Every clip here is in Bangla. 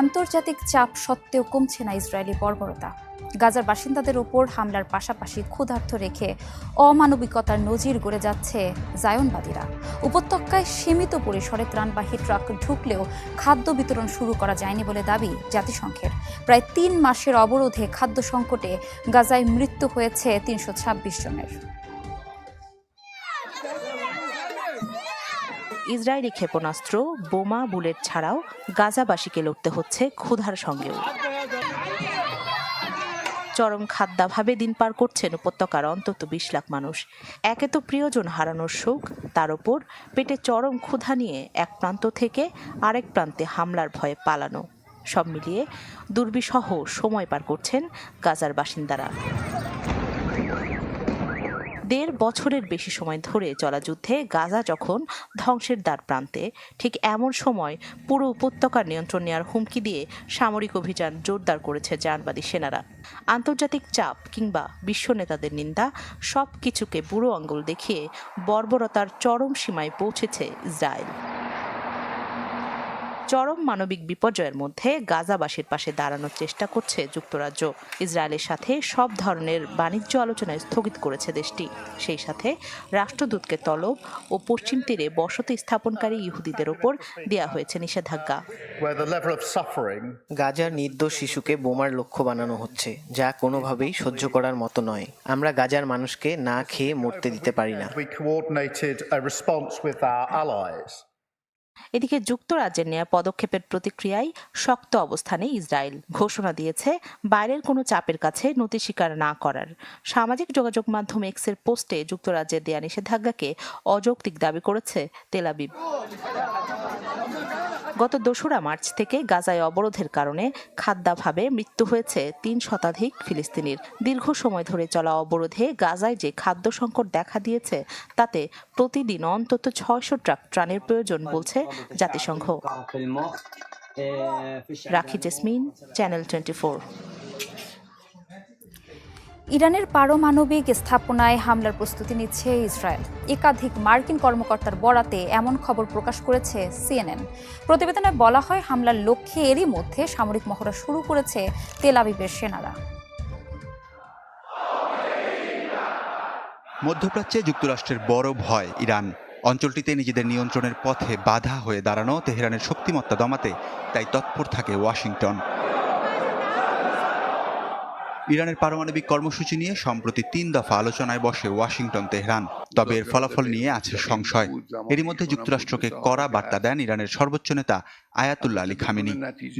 আন্তর্জাতিক চাপ সত্ত্বেও কমছে না ইসরায়েলি বর্বরতা। গাজার বাসিন্দাদের ওপর হামলার পাশাপাশি ক্ষুধার্ত রেখে অমানবিকতার নজির গড়ে যাচ্ছে জায়নবাদীরা। উপত্যকায় সীমিত পরিসরে ত্রাণবাহী ট্রাক ঢুকলেও খাদ্য বিতরণ শুরু করা যায়নি বলে দাবি জাতিসংঘের। প্রায় তিন মাসের অবরোধে খাদ্য সংকটে গাজায় মৃত্যু হয়েছে তিনশো ছাব্বিশ জনের। ইসরায়েলি ক্ষেপণাস্ত্র, বোমা, বুলেট ছাড়াও গাজাবাসীকে লড়তে হচ্ছে ক্ষুধার সঙ্গেও। চরম খাদ্যাভাবে দিন পার করছেন উপত্যকার অন্তত বিশ লাখ মানুষ। একে তো প্রিয়জন হারানোর শোক, তার ওপর পেটে চরম ক্ষুধা নিয়ে এক প্রান্ত থেকে আরেক প্রান্তে হামলার ভয়ে পালানো। সব মিলিয়ে দুর্বিসহ সময় পার করছেন গাজার বাসিন্দারা। দেড় বছরের বেশি সময় ধরে চলা যুদ্ধে গাজা যখন ধ্বংসের দ্বার প্রান্তে, ঠিক এমন সময় পুরো উপত্যকার নিয়ন্ত্রণ নেওয়ার হুমকি দিয়ে সামরিক অভিযান জোরদার করেছে জানবাদী সেনারা। আন্তর্জাতিক চাপ কিংবা বিশ্ব নেতাদের নিন্দা সব কিছুকে বুড়ো আঙ্গুল দেখিয়ে বর্বরতার চরম সীমায় পৌঁছেছে ইসরায়েল। চরম মানবিক বিপর্যয়ের মধ্যে গাজাবাসীর পাশে দাঁড়ানোর চেষ্টা করছে যুক্তরাজ্য। ইসরায়েলের সাথে সব ধরনের বাণিজ্য আলোচনায় স্থগিত করেছে দেশটি। সেই সাথে রাষ্ট্রদূতকে তলব ও পশ্চিম তীরে বসতি স্থাপনকারী ইহুদিদের ওপর দেয়া হয়েছে নিষেধাজ্ঞা। গাজার নির্দোষ শিশুকে বোমার লক্ষ্য বানানো হচ্ছে যা কোনোভাবেই সহ্য করার মতো নয়। আমরা গাজার মানুষকে না খেয়ে মরতে দিতে পারি না। এদিকে যুক্তরাজ্যের নেয়া পদক্ষেপের প্রতিক্রিয়ায় শক্ত অবস্থানে ইসরায়েল। ঘোষণা দিয়েছে, বাইরের কোনো চাপের কাছে নতি স্বীকার না করার। সামাজিক যোগাযোগ মাধ্যম এক্সের পোস্টে যুক্তরাজ্যের দেয়া নিষেধাজ্ঞাকে অযৌক্তিক দাবি করেছে তেলাবিব গত দোসরা মার্চ থেকে গাজায় অবরোধের কারণে খাদ্যাভাবে মৃত্যু হয়েছে তিন শতাধিক ফিলিস্তিনির। দীর্ঘ সময় ধরে চলা অবরোধে গাজায় যে খাদ্য সংকট দেখা দিয়েছে, তাতে প্রতিদিন অন্তত ছয়শো ট্রাক ত্রাণের প্রয়োজন বলছে জাতিসংঘ। রাখি জেসমিন, চ্যানেল টোয়েন্টি ইরানের পারমাণবিক স্থাপনায় হামলার প্রস্তুতি নিচ্ছে ইসরায়েল। একাধিক মার্কিন কর্মকর্তার বরাতে এমন খবর প্রকাশ করেছে সিএনএন। প্রতিবেদনে বলা হয়, হামলার লক্ষ্যে এরই মধ্যে সামরিক মহড়া শুরু করেছে তেল আবিবের সেনারা। মধ্যপ্রাচ্যে যুক্তরাষ্ট্রের বড় ভয়, ইরান। অঞ্চলটিতে নিজেদের নিয়ন্ত্রণের পথে বাধা হয়ে দাঁড়ানো তেহরানের শক্তিমত্তা দমাতে তাই তৎপর থাকে ওয়াশিংটন। ইরানের পারমাণবিক কর্মসূচি নিয়ে সম্প্রতি তিন দফা আলোচনায় বসে ওয়াশিংটন, তেহরান। তবে এর ফলাফল নিয়ে আছে সংশয়। এরই মধ্যে যুক্তরাষ্ট্রকে কড়া বার্তা দেন ইরানের সর্বোচ্চ নেতা আয়াতুল্লা আলী খামিনি।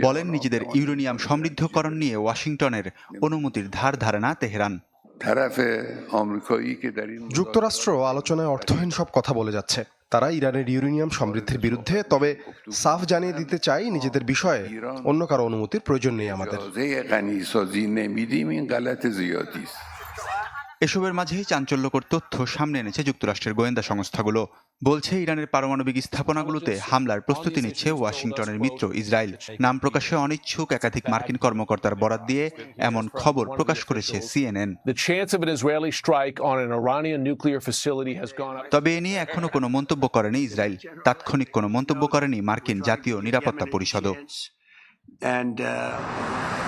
বলেন, নিজেদের ইউরেনিয়াম সমৃদ্ধকরণ নিয়ে ওয়াশিংটনের অনুমতির ধার ধারে না তেহরান। যুক্তরাষ্ট্র আলোচনায় অর্থহীন সব কথা বলে যাচ্ছে। তারা ইরানের ইউরেনিয়াম সমৃদ্ধির বিরুদ্ধে, তবে সাফ জানিয়ে দিতে চাই নিজেদের বিষয়ে, অন্য কারও অনুমতির প্রয়োজন নেই আমাদের। এসবের মাঝেই চাঞ্চল্যকর তথ্য সামনে এনেছে যুক্তরাষ্ট্রের গোয়েন্দা সংস্থাগুলো। বলছে ইরানের পারমাণবিক স্থাপনাগুলোতে হামলার প্রস্তুতি নিচ্ছে ওয়াশিংটনের মিত্র ইসরায়েল। নাম প্রকাশে অনিচ্ছুক একাধিক মার্কিন কর্মকর্তার বরাত দিয়ে এমন খবর প্রকাশ করেছে সিএনএন. তবে এ নিয়ে এখনও কোনো মন্তব্য করেনি ইসরায়েল। তাৎক্ষণিক কোনো মন্তব্য করেনি মার্কিন জাতীয় নিরাপত্তা পরিষদও। And uh,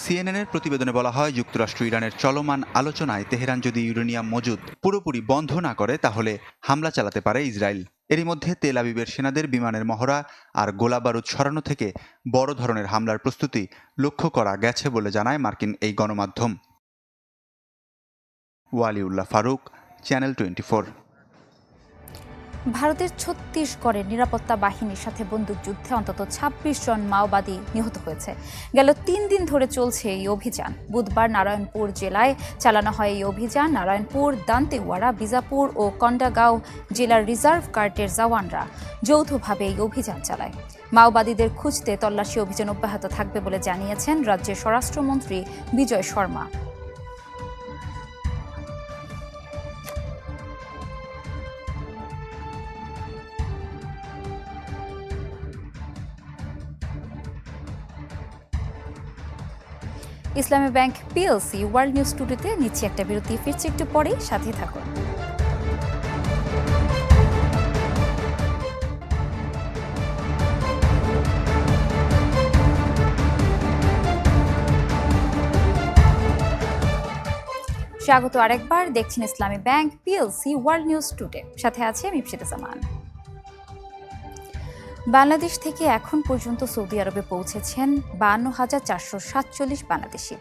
সিএনএনের প্রতিবেদনে বলা হয়, যুক্তরাষ্ট্র ইরানের চলমান আলোচনায় তেহরান যদি ইউরেনিয়াম মজুদ পুরোপুরি বন্ধ না করে, তাহলে হামলা চালাতে পারে ইসরায়েল। এরই মধ্যে তেল আবিবের সেনাদের বিমানের মহড়া আর গোলাবারুদ সরানো থেকে বড় ধরনের হামলার প্রস্তুতি লক্ষ্য করা গেছে বলে জানায় মার্কিন এই গণমাধ্যম। ওয়ালিউল্লাহ ফারুক, চ্যানেল টোয়েন্টি ভারতের ছত্তিশগড়ের নিরাপত্তা বাহিনীর সাথে বন্দুকযুদ্ধে অন্তত ২৬ জন মাওবাদী নিহত হয়েছে। গেল তিন দিন ধরে চলছে এই অভিযান। বুধবার নারায়ণপুর জেলায় চালানো হয় এই অভিযান। নারায়ণপুর, দান্তেওয়াড়া, বিজাপুর ও কন্ডাগাঁও জেলার রিজার্ভ গার্ডের জওয়ানরা যৌথভাবে এই অভিযান চালায়। মাওবাদীদের খুঁজতে তল্লাশি অভিযান অব্যাহত থাকবে বলে জানিয়েছেন রাজ্যের স্বরাষ্ট্রমন্ত্রী Vijay Sharma. Islami bank PLC world news টুডেতে নিচ্ছে একটা বিরতি। ফিরছে একটু পরেই সাথে থাকুন। স্বাগত আরেকবার, দেখছেন Islami bank PLC world news today সাথে আছে মিপসিদা জামান। বাংলাদেশ থেকে এখন পর্যন্ত সৌদি আরবে পৌঁছেছেন বান্ন হাজার চারশো সাতচল্লিশ বাংলাদেশি।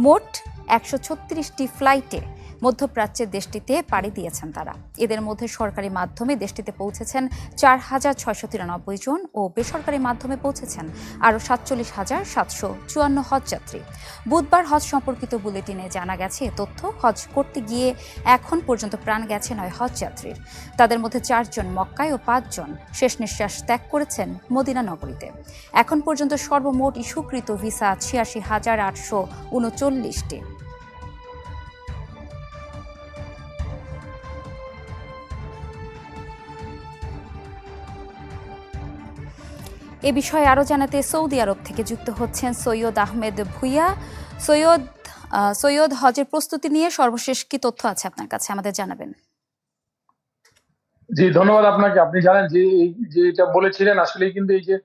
মোট একশো ছত্রিশটি ফ্লাইটে মধ্যপ্রাচ্যের দেশটিতে পাড়ি দিয়েছেন তারা। এদের মধ্যে সরকারি মাধ্যমে দেশটিতে পৌঁছেছেন চার হাজার ছয়শো তিরানব্বই জন ও বেসরকারি মাধ্যমে পৌঁছেছেন আরও সাতচল্লিশ হাজার সাতশো চুয়ান্ন হজ যাত্রী বুধবার হজ সম্পর্কিত বুলেটিনে জানা গেছে তথ্য হজ করতে গিয়ে এখন পর্যন্ত প্রাণ গেছে নয় হজ যাত্রীর তাদের মধ্যে চারজন মক্কায় ও পাঁচজন শেষ নিঃশ্বাস ত্যাগ করেছেন মদিনা নগরীতে। এখন পর্যন্ত সর্বমোট ইস্যুকৃত ভিসা ছিয়াশি হাজার আটশো উনচল্লিশটি। এ বিষয়ে আরও জানাতে সৌদি আরব থেকে যুক্ত হচ্ছেন সৈয়দ আহমেদ ভুইয়া। সৈয়দ সৈয়দ হজের প্রস্তুতি নিয়ে সর্বশেষ কি তথ্য আছে আপনার কাছে? আমাদের জানাবেন। জি, ধন্যবাদ আপনাকে। আপনি জানেন যে যে এটা বলেছিলেন আসলে কিন্তু এই যে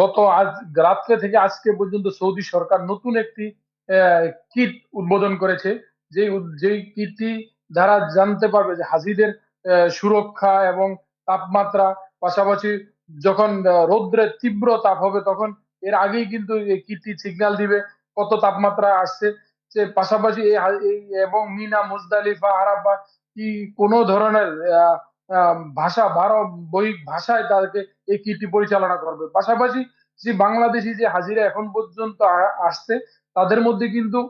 গত আজ, রাত্রে থেকে আজকে পর্যন্ত সৌদি সরকার নতুন একটি কিট উদ্বোধন করেছে। যে যেই কিটটি দ্বারা জানতে পারবে যে হাজিদের সুরক্ষা এবং তাপমাত্রা পাশাপাশি যখন রৌদ্রের তীব্র তাপ হবে তখন এর আগেই কিন্তু এই কিটটি সিগন্যাল দিবে কত তাপমাত্রা আসছে। যে পাশাপাশি এবং মিনা, মুজদালিফা, আরাফা কি কোনো ধরনের ভাষা, বারো বৈহিক ভাষায় তাদেরকে এই কীর্তি পরিচালনা করবে। পাশাপাশি যে বাংলাদেশি যে হাজিরা এখন পর্যন্ত আসছে, তাদের মধ্যে কিন্তু,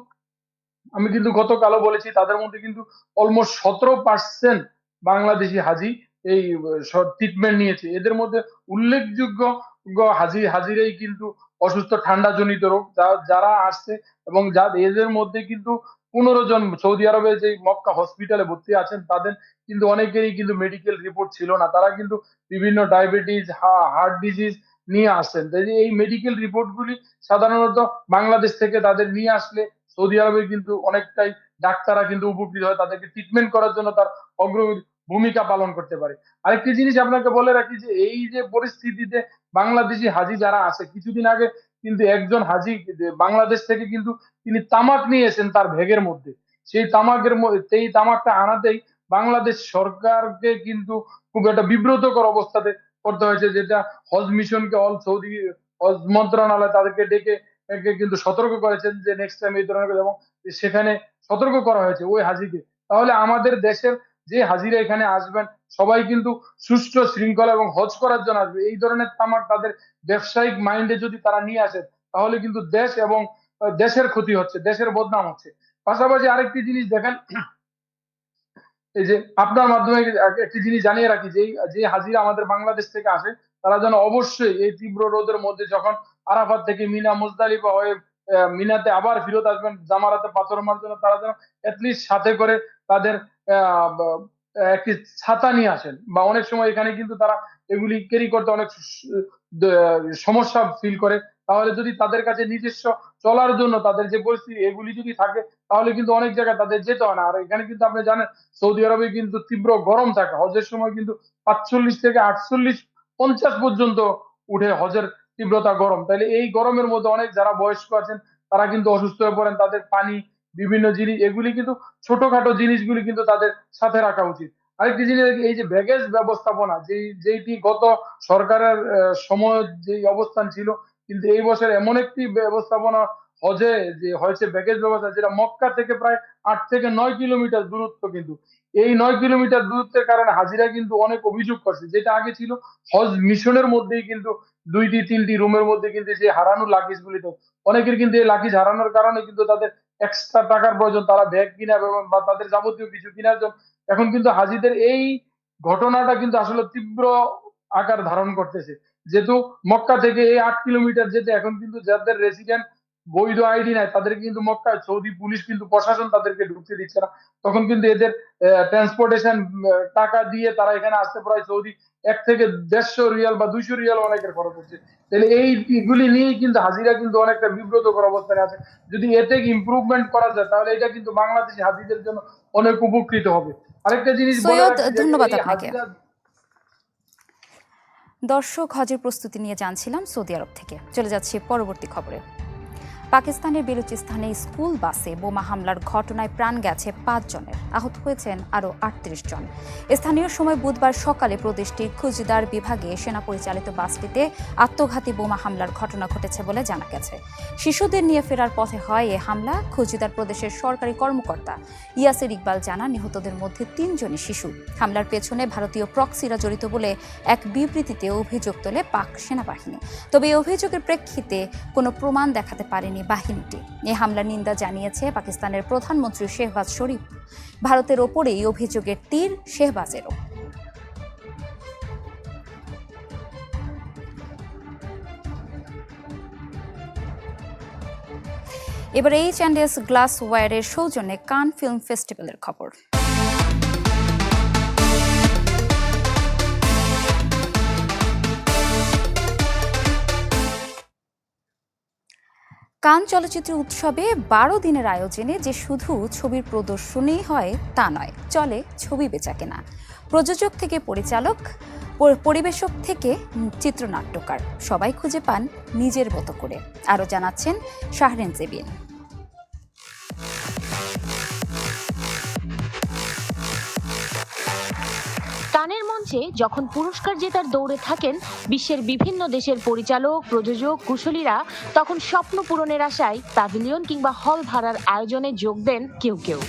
আমি কিন্তু গতকালও বলেছি, তাদের মধ্যে কিন্তু অলমোস্ট সতেরো পার্সেন্ট বাংলাদেশি হাজি এই ট্রিটমেন্ট নিয়েছে। এদের মধ্যে উল্লেখযোগ্য গ- হাজি, হাজিরাই কিন্তু অসুস্থ ঠান্ডা জনিত রোগ যারা আসছে এবং যা, এদের মধ্যে কিন্তু পনেরো জন সৌদি আরবে যে মক্কা হসপিটালে ভর্তি আছেন, তাদের কিন্তু অনেকেরই কিন্তু মেডিকেল রিপোর্ট ছিল না। তারা কিন্তু বিভিন্ন ডায়াবেটিস হার্ট ডিজিজ নিয়ে আসছেন। তাই এই মেডিকেল রিপোর্টগুলি সাধারণত বাংলাদেশ থেকে তাদের নিয়ে আসলে সৌদি আরবে কিন্তু অনেকটাই ডাক্তাররা কিন্তু উপকৃত হয়। তাদেরকে ট্রিটমেন্ট করার জন্য তার অগ্রগতি ভূমিকা পালন করতে পারে। আরেকটি জিনিস আপনাকে বলে রাখি যে, এই যে পরিস্থিতিতে বাংলাদেশি হাজি যারা আছে, কিছুদিন আগে কিন্তু একজন হাজি বাংলাদেশ থেকে কিন্তু তিনি তামাক নিয়ে এসেছেন তার ভেগের মধ্যে। সেই তামাকের সেই তামাকটা আনাতেই বাংলাদেশ সরকারকে কিন্তু খুব একটা বিব্রতকর অবস্থাতে করতে হয়েছে, যেটা হজ মিশনকে অল সৌদি, হজ মন্ত্রণালয় তাদেরকে ডেকে কিন্তু সতর্ক করেছেন যে নেক্সট টাইম এই ধরনের এবং সেখানে সতর্ক করা হয়েছে ওই হাজিকে। তাহলে আমাদের দেশের যে হাজিরা এখানে আসবেন, সবাই কিন্তু সুষ্ঠু শৃঙ্খলা এবং হজ করার জন্য আসবে। এই ধরনের তামাক তাদের ব্যবসায়িক মাইন্ডে যদি তারা নিয়ে আসে, তাহলে কিন্তু দেশ এবং দেশের ক্ষতি হচ্ছে, দেশের বদনাম হচ্ছে। পাশাপাশি আরেকটি জিনিস দেখেন, এই যে আপনার মাধ্যমে একটি জিনিস জানিয়ে রাখি যে যে হাজিরা আমাদের বাংলাদেশ থেকে আসে, তারা যেন অবশ্যই এই তীব্র রোদের মধ্যে যখন আরাফাত থেকে মিনা মুজদালিফা হয়ে মিনাতে আবার ফিরত আসবেন, জামারাতে পাথর মারার জন্য তারা যেন অ্যাটলিস্ট সাথে করে তাদের একটি ছাতা নিয়ে আসেন। বা অনেক সময় এখানে কিন্তু তারা এগুলি ক্যারি করতে অনেক সমস্যা ফিল করে। তাহলে যদি তাদের কাছে নিজস্ব চলার জন্য তাদের যে পরিস্থিতি, এগুলি যদি থাকে, তাহলে কিন্তু অনেক জায়গায় তাদের যেতে হয় না। আর এখানে কিন্তু আপনি জানেন, সৌদি আরবে কিন্তু তীব্র গরম থাকে। হজের সময় কিন্তু পাঁচচল্লিশ থেকে আটচল্লিশ পঞ্চাশ পর্যন্ত উঠে হজের তীব্রতা গরম। তাহলে এই গরমের মধ্যে অনেক যারা বয়স্ক আছেন, তারা কিন্তু অসুস্থ হয়ে পড়েন, তাদের পানি, বিভিন্ন জিনিস, এগুলি কিন্তু ছোটখাটো জিনিসগুলি কিন্তু তাদের সাথে রাখা উচিত। আরেকটি জিনিস এই যে ব্যাগেজ ব্যবস্থাপনা যে যেইটি গত সরকারের সময় যে অবস্থান ছিল, কিন্তু এই বছর এমন একটি ব্যবস্থাপনা হজে, যে হয়েছে ব্যাগেজ ব্যবস্থা, যেটা মক্কা থেকে প্রায় আট থেকে নয় কিলোমিটার দূরত্ব কিন্তু। এই নয় কিলোমিটার দূরত্বের কারণে হাজিরা কিন্তু অনেক অভিযোগ করছে, যেটা আগে ছিল হজ মিশনের মধ্যেই কিন্তু দুইটি, তিনটি রুমের মধ্যে কিন্তু যে হারানো লাগেজ গুলি তো অনেকের কিন্তু এই লাগেজ হারানোর কারণে কিন্তু তাদের এক্সট্রা টাকার প্রয়োজন, তারা ব্যাগ কিনা এবং- বা তাদের যাবতীয় কিছু কেনার জন্য। এখন কিন্তু হাজিদের এই ঘটনাটা কিন্তু আসলে তীব্র আকার ধারণ করতেছে। যেহেতু মক্কা থেকে এই আট কিলোমিটার যেতে এখন কিন্তু যাদের রেসিডেন্ট বৈধ আইডি নাই তাদেরকে কিন্তু মক্কা সৌদি পুলিশ কিন্তু প্রশাসন তাদেরকে ঢুকতে দিচ্ছে না। তখন কিন্তু এদের ট্রান্সপোর্টেশন টাকা দিয়ে তারা এখানে আসতে প্রায় সৌদি এক থেকে দেড়শো রিয়াল বা দুইশো রিয়াল অনেকের খরচ হচ্ছে। তাহলে এই এগুলি নিয়েই কিন্তু হাজিরা কিন্তু অনেকটা বিব্রতকর অবস্থানে আছে। যদি এতে ইমপ্রুভমেন্ট করা যায় তাহলে এটা কিন্তু বাংলাদেশি হাজিদের জন্য অনেক উপকৃত হবে। আরেকটা জিনিস ধন্যবাদ আপনাকে। দর্শক হজের প্রস্তুতি নিয়ে জানছিলাম সৌদি আরব থেকে। চলে যাচ্ছে পরবর্তী খবরে। পাকিস্তানের বেলুচিস্তানে স্কুল বাসে বোমা হামলার ঘটনায় প্রাণ গেছে পাঁচ জনের আহত হয়েছেন আরও আটত্রিশ জন। স্থানীয় সময় বুধবার সকালে প্রদেশটির খুজিদার বিভাগে সেনা পরিচালিত বাসটিতে আত্মঘাতী বোমা হামলার ঘটনা ঘটেছে বলে জানা গেছে। শিশুদের নিয়ে ফেরার পথে হয় এ হামলা। খুজিদার প্রদেশের সরকারি কর্মকর্তা ইয়াসির ইকবাল জানা নিহতদের মধ্যে তিনজনই শিশু। হামলার পেছনে ভারতীয় প্রক্সিরা জড়িত বলে এক বিবৃতিতে অভিযোগ তোলে পাক সেনাবাহিনী। তবে এই অভিযোগের প্রেক্ষিতে কোনো প্রমাণ দেখাতে পারেনি বাহিনীটি। এ হামলার নিন্দা জানিয়েছে পাকিস্তানের প্রধানমন্ত্রী শেহবাজ শরীফ। ভারতের ওপরেই অভিযোগের তীর শেহবাজেরও। এবার এইচ অ্যান্ড এস গ্লাস ওয়ারের সৌজন্যে কান ফিল্ম ফেস্টিভ্যালের খবর। কান চলচ্চিত্র উৎসবে বারো দিনের আয়োজনে যে শুধু ছবির প্রদর্শনী হয় তা নয়, চলে ছবি বেচা কেনা। প্রযোজক থেকে পরিচালক পরিবেশক থেকে চিত্রনাট্যকার। সবাই খুঁজে পান নিজের মতো করে। আরও জানাচ্ছেন শাহরেন জেবিন। কানের মঞ্চে যখন পুরস্কার জেতার দৌড়ে থাকেন বিশ্বের বিভিন্ন দেশের পরিচালক, প্রযোজক, কুশলীরা, তখন স্বপ্ন পূরণের আশায় প্যাভিলিয়ন কিংবা হল ভাড়ার আয়োজনে যোগ দেন কেউ কেউ।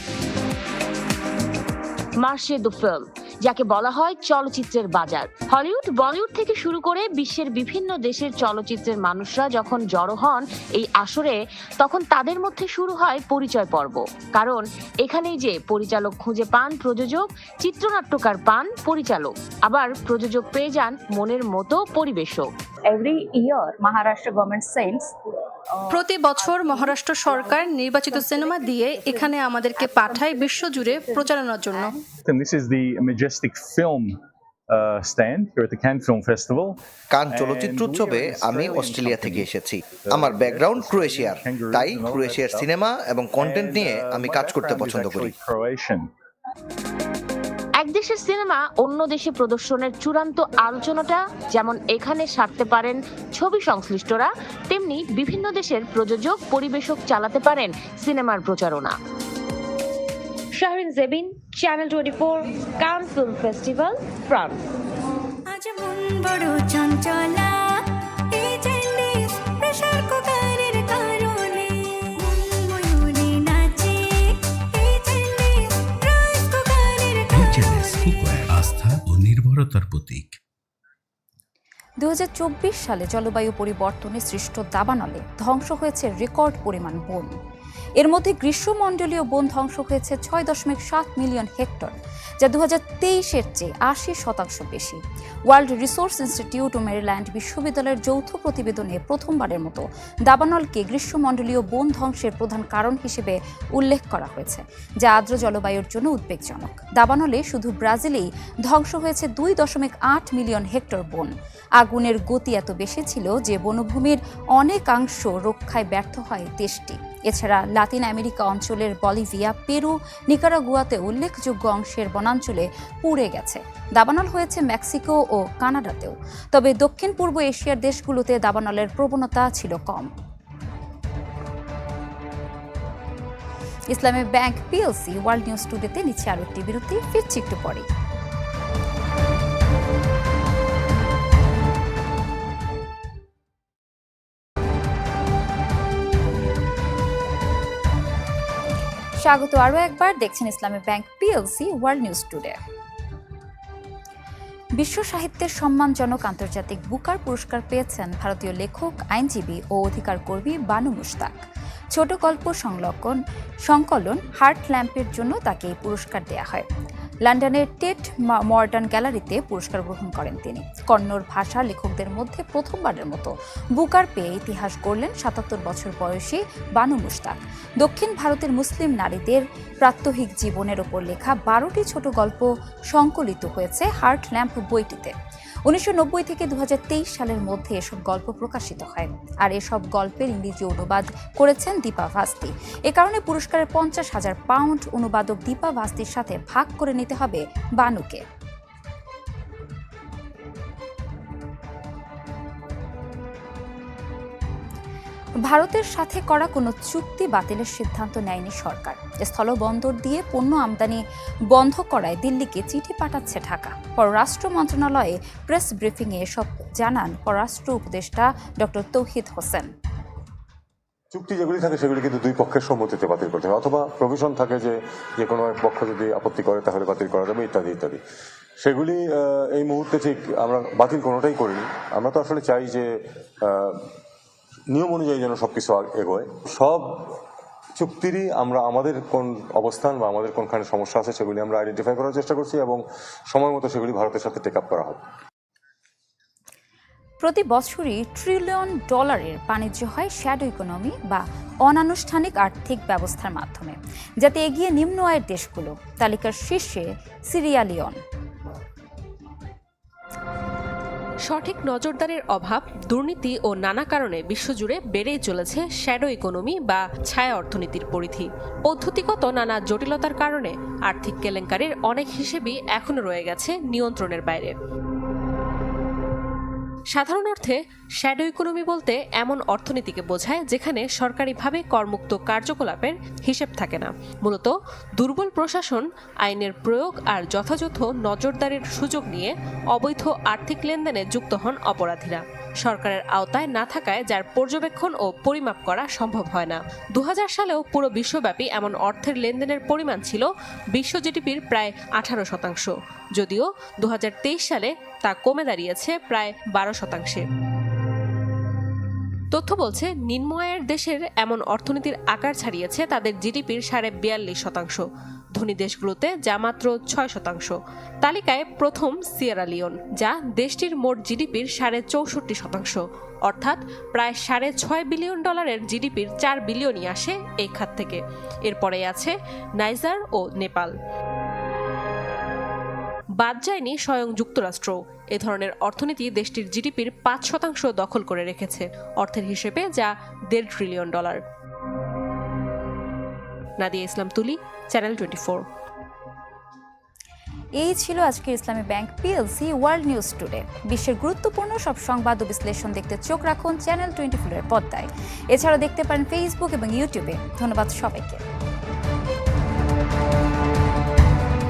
মার্শে দু ফিল্ম। যাকে বলা হয় চলচ্চিত্রের বাজার। হলিউড, বলিউড থেকে শুরু করে বিশ্বের বিভিন্ন দেশের চলচ্চিত্রের মানুষরা যখন জড়ো হন এই আসরে, তখন তাদের মধ্যে শুরু হয় পরিচয় পর্ব। কারণ এখানেই যে পরিচালক খুঁজে পান প্রযোজক, চিত্রনাট্যকার পান পরিচালক। আবার প্রযোজক পেয়ে যান মনের মতো পরিবেশক। এভরি ইয়ার মহারাষ্ট্র গভর্নমেন্ট সেন্স প্রতি বছর মহারাষ্ট্র সরকার নির্বাচিত সিনেমা দিয়ে এখানে আমাদেরকে পাঠায় বিশ্বজুড়ে প্রচারণার জন্য। This is the Majestic Film uh, stand here at the Cannes Film Festival. কান চলচ্চিত্র উৎসবে আমি অস্ট্রেলিয়া থেকে এসেছি। আমার ব্যাকগ্রাউন্ড ক্রোয়েশিয়ার তাই ক্রোয়েশিয়ার সিনেমা এবং কন্টেন্ট নিয়ে আমি কাজ করতে পছন্দ করি. এক দেশের সিনেমা অন্য দেশে প্রদর্শনের চূড়ান্ত আলোচনাটা যেমন এখানে সারতে পারেন ছবি সংশ্লিষ্টরা, তেমনি বিভিন্ন দেশের প্রযোজক, পরিবেশক চালাতে পারেন সিনেমার প্রচারণা। Shahrin Jebin channel twenty four Cannes film festival France বড় চঞ্চলা নির্ভরতার প্রতীক। দু সালে জলবায়ু পরিবর্তনে সৃষ্ট দাবানলে ধ্বংস হয়েছে রেকর্ড পরিমাণ বন। এর মধ্যে গ্রীষ্মমণ্ডলীয় বন ধ্বংস হয়েছে ছয় দশমিক সাত মিলিয়ন হেক্টর, যা দু হাজার তেইশের চেয়ে আশি শতাংশ বেশি। ওয়ার্ল্ড রিসোর্স ইনস্টিটিউট ও মেরিল্যান্ড বিশ্ববিদ্যালয়ের যৌথ প্রতিবেদনে প্রথমবারের মতো দাবানলকে গ্রীষ্মমণ্ডলীয় বন ধ্বংসের প্রধান কারণ হিসেবে উল্লেখ করা হয়েছে, যা আর্দ্র জলবায়ুর জন্য উদ্বেগজনক। দাবানলে শুধু ব্রাজিলেই ধ্বংস হয়েছে দুই দশমিক আট মিলিয়ন হেক্টর বন। আগুনের গতি এত বেশি ছিল যে বনভূমির অনেকাংশ রক্ষায় ব্যর্থ হয় দেশটি। এছাড়া লাতিন আমেরিকা অঞ্চলের বলিভিয়া, পেরু, নিকারাগুয়াতে উল্লেখযোগ্য অংশের বনাঞ্চলে পুড়ে গেছে। দাবানল হয়েছে মেক্সিকো ও কানাডাতেও। তবে দক্ষিণ পূর্ব এশিয়ার দেশগুলোতে দাবানলের প্রবণতা ছিল কম। Islami bank PLC, world news টুডেতে নিচ্ছে আরও একটি বিরতি, ফিরছি একটু পরে স্বাগত আরও একবার। দেখছেন Islami bank PLC, world news today. বিশ্ব সাহিত্যের সম্মানজনক আন্তর্জাতিক বুকার পুরস্কার পেয়েছেন ভারতীয় লেখক, আইনজীবী ও অধিকার কর্মী বানু মুশতাক। ছোট গল্প সংলগ্ন সংকলন হার্ট ল্যাম্পের জন্য তাকে এই পুরস্কার দেয়া হয়। লন্ডনের টেট মর্ডার্ন গ্যালারিতে পুরস্কার গ্রহণ করেন তিনি। কন্নড় ভাষা লেখকদের মধ্যে প্রথমবারের মতো বুকার পেয়ে ইতিহাস গড়লেন সাতাত্তর বছর বয়সী বানু মুস্তাক দক্ষিণ ভারতের মুসলিম নারীদের প্রাত্যহিক জীবনের ওপর লেখা বারোটি ছোট গল্প সংকলিত হয়েছে হার্ট ল্যাম্প বইটিতে। উনিশশো নব্বই থেকে দু হাজার তেইশ সালের মধ্যে এসব গল্প প্রকাশিত হয় আর এসব গল্পের ইংরেজি অনুবাদ করেছেন দীপা ভাস্তি। এ কারণে পুরস্কারের পঞ্চাশ হাজার পাউন্ড অনুবাদক দীপা ভাস্তির সাথে ভাগ করে নিতে হবে বানুকে। ভারতের সাথে করা কোনো চুক্তি বাতিলের সিদ্ধান্ত নেয়নি সরকার। স্থলবন্দর দিয়ে পণ্য আমদানি বন্ধ করায় দিল্লিকে চিঠি পাঠাচ্ছে ঢাকা। পররাষ্ট্র মন্ত্রণালয়ে প্রেস ব্রিফিংয়ে এসব জানান পররাষ্ট্র উপদেষ্টা ডক্টর তৌহিদ হোসেন। চুক্তি যেগুলি থাকে সেগুলি কিন্তু দুই পক্ষের সম্মতিতে বাতিল করতে হবে, অথবা প্রভিশন থাকে যে যে কোনো এক পক্ষ যদি আপত্তি করে তাহলে বাতিল করা যাবে, ইত্যাদি ইত্যাদি। সেগুলি এই মুহূর্তে ঠিক আমরা বাতিল কোনোটাই করিনি। আমরা তো আসলে চাই যে নিয়ম অনুযায়ী যেন সবকিছু আগ- এগোয়। সব চুক্তিরই আমরা আমাদের কোন অবস্থান বা আমাদের কোনখানে সমস্যা আছে সেগুলি আমরা আইডেন্টিফাই করার চেষ্টা করছি এবং সময় মতো সেগুলি ভারতের সাথে টেক আপ করা হবে প্রতি বছরই ট্রিলিয়ন ডলারের বাণিজ্য হয় শ্যাডো ইকোনমি বা অনানুষ্ঠানিক আর্থিক ব্যবস্থার মাধ্যমে। যাতে এগিয়ে নিম্ন আয়ের দেশগুলো, তালিকার শীর্ষে সিরিয়ালিয়ন সঠিক নজরদারির অভাব, দুর্নীতি ও নানা কারণে বিশ্বজুড়ে বেড়েই চলেছে শ্যাডো ইকোনমি বা ছায়া অর্থনীতির পরিধি। পদ্ধতিগত নানা জটিলতার কারণে আর্থিক কেলেঙ্কারির অনেক হিসেবই এখনও রয়ে গেছে নিয়ন্ত্রণের বাইরে। সাধারণ অর্থে শ্যাডো ইকোনমি বলতে এমন অর্থনীতিকে বোঝায় যেখানে সরকারিভাবে করমুক্ত কার্যকলাপের হিসেব থাকে না। মূলত, দুর্বল প্রশাসন, আইনের প্রয়োগ আর যথাযথ নজরদারির সুযোগ নিয়ে অবৈধ আর্থিক লেনদেনে যুক্ত হন অপরাধীরা। সরকারের আওতায় না থাকায় যার পর্যবেক্ষণ ও পরিমাপ করা সম্ভব হয় না। দু হাজার সালেও পুরো বিশ্বব্যাপী এমন অর্থের লেনদেনের পরিমাণ ছিল বিশ্ব জিডিপির প্রায় আঠারো শতাংশ। যদিও দু হাজার তেইশ সালে তা কমে দাঁড়িয়েছে প্রায় বারো শতাংশে। তথ্য বলছে, নিম্ন আয়ের দেশের এমন অর্থনীতির আকার ছাড়িয়েছে তাদের জিডিপির সাড়ে বিয়াল্লিশ শতাংশ। ধনী দেশগুলোতে যা মাত্র ছয় শতাংশ। তালিকায় প্রথম সিয়েরা লিওন, যা দেশটির মোট জিডিপির সাড়ে চৌষট্টি শতাংশ। অর্থাৎ প্রায় সাড়ে ছয় বিলিয়ন ডলারের জিডিপির চার বিলিয়নই আসে এই খাত থেকে। এরপরে আছে নাইজার ও নেপাল। বাদ যায়নি স্বয়ং যুক্তরাষ্ট্র। এ ধরনের অর্থনীতি দেশটির জিডিপির পাঁচ শতাংশ দখল করে রেখেছে, অর্থের হিসেবে যা দেড় ট্রিলিয়ন ডলার। নাদিয়া ইসলাম তুলি চ্যানেল টোয়েন্টি ফোর। এই ছিল আজকের Islami bank PLC world news today. বিশ্বের গুরুত্বপূর্ণ সব সংবাদ ও বিশ্লেষণ দেখতে চোখ রাখুন চ্যানেল টোয়েন্টি ফোরের পর্দায়। এছাড়া দেখতে পারেন ফেসবুক এবং ইউটিউবে ধন্যবাদ সবাইকে।